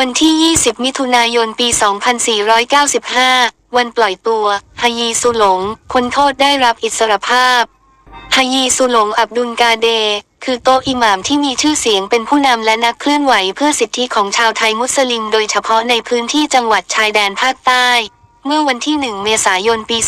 วันที่ 20 มิถุนายน ปี 2495 วันปล่อยตัวฮายีสุหลงคนโทษได้รับอิสรภาพฮายีสุหลงอับดุลกาเด คือโตอิหม่ามที่มีชื่อเสียงเป็นผู้นำและนักเคลื่อนไหวเพื่อสิทธิของชาวไทยมุสลิม โดยเฉพาะในพื้นที่จังหวัดชายแดนภาคใต้ เมื่อวันที่ 1 เมษายน ปี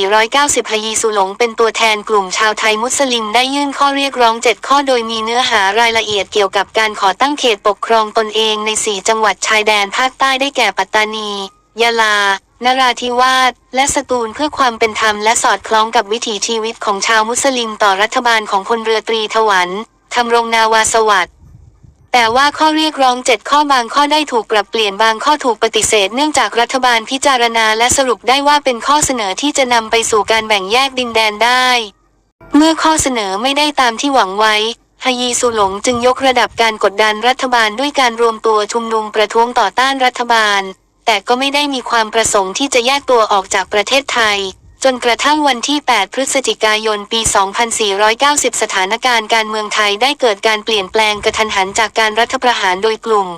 2490ฮายีสุหลงเป็นตัวแทนกลุ่มชาวไทยมุสลิมได้ยื่นข้อเรียกร้อง 7 ข้อโดยมีเนื้อหารายละเอียดเกี่ยวกับการขอตั้งเขตปกครองตนเองใน 4 จังหวัดชายแดนภาคใต้ได้แก่ปัตตานี ยะลา นราธิวาส และสตูลเพื่อความเป็นธรรมและสอดคล้องกับวิถีชีวิตของชาวมุสลิมต่อรัฐบาลของพลเรือตรีถวันทำรงนาวาสวัสดิ์ แต่ว่าข้อเรียกร้อง 7 ข้อบางข้อได้ถูกปรับเปลี่ยนบางข้อถูกปฏิเสธ เนื่องจากรัฐบาลพิจารณาและสรุปได้ว่าเป็นข้อเสนอที่จะนำไปสู่การแบ่งแยกดินแดนได้ เมื่อข้อเสนอไม่ได้ตามที่หวังไว้ฮายีสุหลงจึงยกระดับการกดดันรัฐบาลด้วยการรวมตัวชุมนุมประท้วงต่อต้านรัฐบาล แต่ก็ไม่ได้มีความประสงค์ที่จะแยกตัวออกจากประเทศไทย จนกระทั่งวันที่ 8 พฤศจิกายน ปี 2490 สถานการณ์การเมืองไทยได้เกิดการเปลี่ยนแปลงกระทันหันจากการรัฐประหารโดยกลุ่ม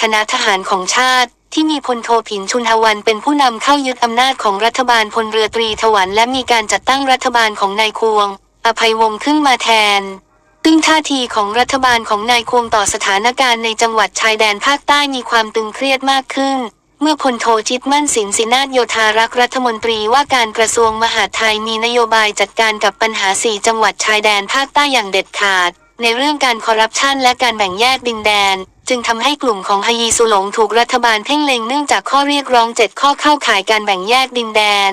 คณะทหารของชาติ ที่มีพลโทผินชุนทวันเป็นผู้นำเข้ายึดอำนาจของรัฐบาลพลเรือตรีถวันและมีการจัดตั้งรัฐบาลของนายควง อภัยวงศ์ขึ้นมาแทนซึ่งท่าทีของรัฐบาลของนายควงต่อสถานการณ์ในจังหวัดชายแดนภาคใต้มีความตึงเครียดมากขึ้น เมื่อพลโทจิตมั่นสินสินาถโยธารักษ์รัฐมนตรีว่าการกระทรวงมหาดไทยมีนโยบายจัดการกับปัญหาสี่จังหวัดชายแดนภาคใต้อย่างเด็ดขาด ในเรื่องการคอร์รัปชันและการแบ่งแยกดินแดน จึงทำให้กลุ่มของฮยีสุหลงถูกรัฐบาลเพ่งเล็งเนื่องจากข้อเรียกร้องเจ็ดข้อเข้าข่ายการแบ่งแยกดินแดน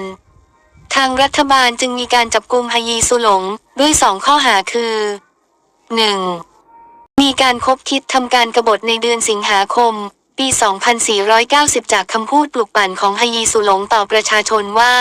ทางรัฐบาลจึงมีการจับกุมฮยีสุหลงด้วยสองข้อหาคือ 1. มีการคบคิดทำการกบฏในเดือนสิงหาคม ปี 2490 จากคำพูดปลุกปั่นของฮยีสุหลงต่อประชาชนว่า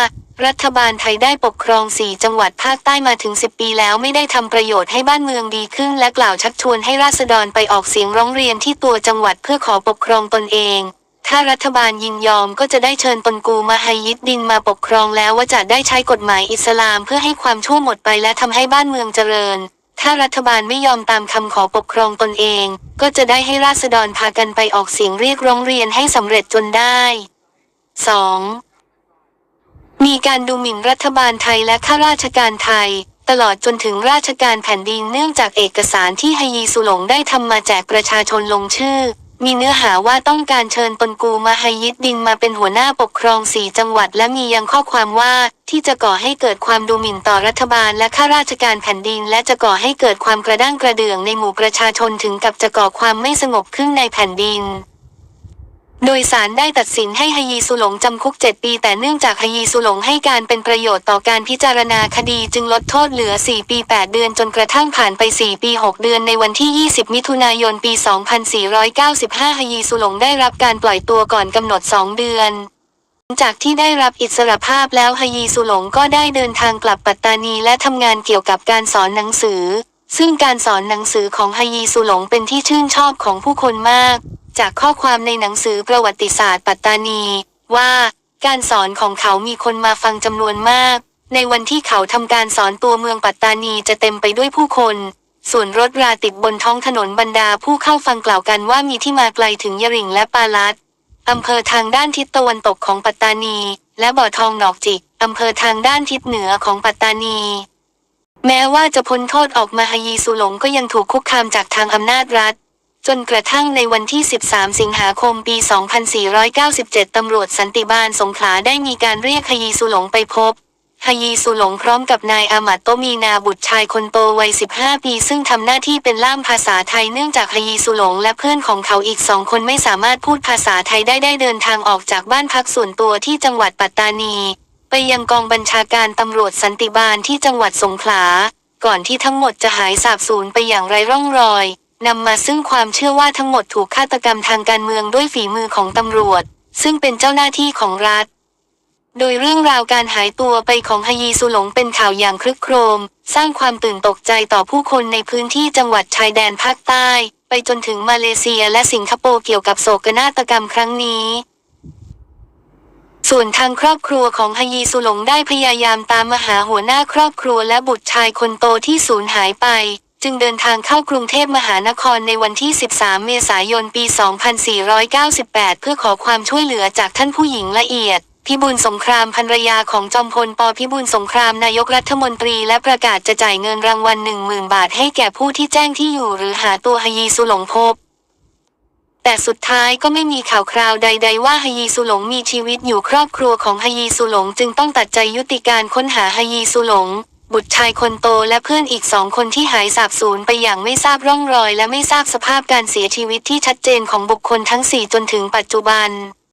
รัฐบาลไทยได้ปกครอง 4 จังหวัดภาคใต้มาถึง 10 ปีแล้วไม่ได้ทำประโยชน์ให้บ้านเมืองดีขึ้น และกล่าวชักชวนให้ราษฎรไปออกเสียงร้องเรียนที่ตัวจังหวัดเพื่อขอปกครองตนเอง ถ้ารัฐบาลยินยอมก็จะได้เชิญตนกูมาให้ยึดดินมาปกครองแล้วว่าจะได้ใช้กฎหมายอิสลามเพื่อให้ความชั่วหมดไปและทำให้บ้านเมืองเจริญ ถ้ารัฐบาลไม่ยอมตามคำขอปกครองตนเอง ก็จะได้ให้ราษฎรพากันไปออกเสียงเรียกร้องเรียนให้สำเร็จจนได้ 2. มีการดูหมิ่นรัฐบาลไทยและข้าราชการไทย ตลอดจนถึงราชการแผ่นดินเนื่องจากเอกสารที่ฮยีสุหลงได้ทำมาแจกประชาชนลงชื่อ มีเนื้อหาว่าต้องการเชิญตนกูมาให้ยึดดินมาเป็นหัวหน้าปกครองสี่จังหวัด และมียังข้อความว่าที่จะก่อให้เกิดความดูหมิ่นต่อรัฐบาลและข้าราชการแผ่นดิน และจะก่อให้เกิดความกระด้างกระเดื่องในหมู่ประชาชนถึงกับจะก่อความไม่สงบขึ้นในแผ่นดิน โดยสารได้ตัดสินให้ฮยีสุหลงจำคุก 7 ปี แต่เนื่องจากฮยีสุหลงให้การเป็นประโยชน์ต่อการพิจารณาคดีจึงลดโทษเหลือ 4 ปี 8 เดือนจนกระทั่งผ่านไป 4 ปี 6 เดือนในวันที่ 20 มิถุนายน ปี 2495ฮยีสุหลงได้รับการปล่อยตัวก่อนกำหนด 2 เดือนจากที่ได้รับอิสรภาพแล้วฮยีสุหลงก็ได้เดินทางกลับปัตตานีและทำงานเกี่ยวกับการสอนหนังสือ ซึ่งการสอนหนังสือของฮยีสุหลงเป็นที่ชื่นชอบของผู้คนมาก จากข้อความในหนังสือประวัติศาสตร์ปัตตานี ว่า การสอนของเขามีคนมาฟังจำนวนมาก ในวันที่เขาทำการสอนตัวเมืองปัตตานีจะเต็มไปด้วยผู้คน ส่วนรถราติดบนท้องถนนบรรดาผู้เข้าฟังกล่าวกันว่ามีที่มาไกลถึงยริงและปาลัดอำเภอทางด้านทิศตะวันตกของปัตตานี และบ่อทองหนอกจิกอำเภอทางด้านทิศเหนือของปัตตานี แม้ว่าจะพ้นโทษออกมาฮยีสุหลงก็ยังถูกคุกคามจากทางอำนาจรัฐ จนกระทั่งในวันที่ 13 สิงหาคมปี 2497 ตำรวจสันติบาลสงขลาได้มีการเรียกฮยีสุหลงไปพบฮยีสุหลงพร้อมกับนายอามัดโตมีนาบุตรชายคนโตวัย 15 ปี ซึ่งทำหน้าที่เป็นล่ามภาษาไทยเนื่องจากฮยีสุหลงและเพื่อนของเขาอีกสองคนไม่สามารถพูดภาษาไทยได้ได้เดินทางออกจากบ้านพักส่วนตัวที่จังหวัดปัตตานี ไปยังกองบัญชาการตำรวจสันติบาลที่จังหวัดสงขลา ก่อนที่ทั้งหมดจะหายสาบสูญไปอย่างไรร่องรอย นำมาซึ่งความเชื่อว่าทั้งหมดถูกฆาตกรรมทางการเมืองด้วยฝีมือของตำรวจ ซึ่งเป็นเจ้าหน้าที่ของรัฐ โดยเรื่องราวการหายตัวไปของฮยีสุหลงเป็นข่าวอย่างคลึกโครม สร้างความตื่นตกใจต่อผู้คนในพื้นที่จังหวัดชายแดนภาคใต้ ไปจนถึงมาเลเซียและสิงคโปร์เกี่ยวกับโศกนาฏกรรมครั้งนี้ส่วนทางครอบครัวของฮยีสุหลงได้พยายามตามมาหาหัวหน้าครอบครัวและบุตรชายคนโตที่สูญหายไป จึงเดินทางเข้ากรุงเทพมหานครในวันที่ 13 เมษายน ปี 2498 เพื่อขอความช่วยเหลือจากท่านผู้หญิงละเอียด พิบูลสงครามภรรยาของจอมพลปพิบูลสงครามนายกรัฐมนตรีและประกาศจะจ่ายเงินรางวัล 10,000 บาทให้แก่ผู้ที่แจ้งที่อยู่หรือหาตัวฮยีสุหลงพบแต่สุดท้ายก็ไม่มีข่าวคราวใด ๆ ว่าฮยีสุหลงมีชีวิตอยู่ครอบครัวของฮยีสุหลงจึงต้องตัดใจยุติการค้นหาฮยีสุหลง บุตรชายคนโตและเพื่อนอีกสองคนที่หายสาบสูญไปอย่างไม่ทราบร่องรอยและไม่ทราบสภาพการเสียชีวิตที่ชัดเจนของบุคคลทั้งสี่จนถึงปัจจุบัน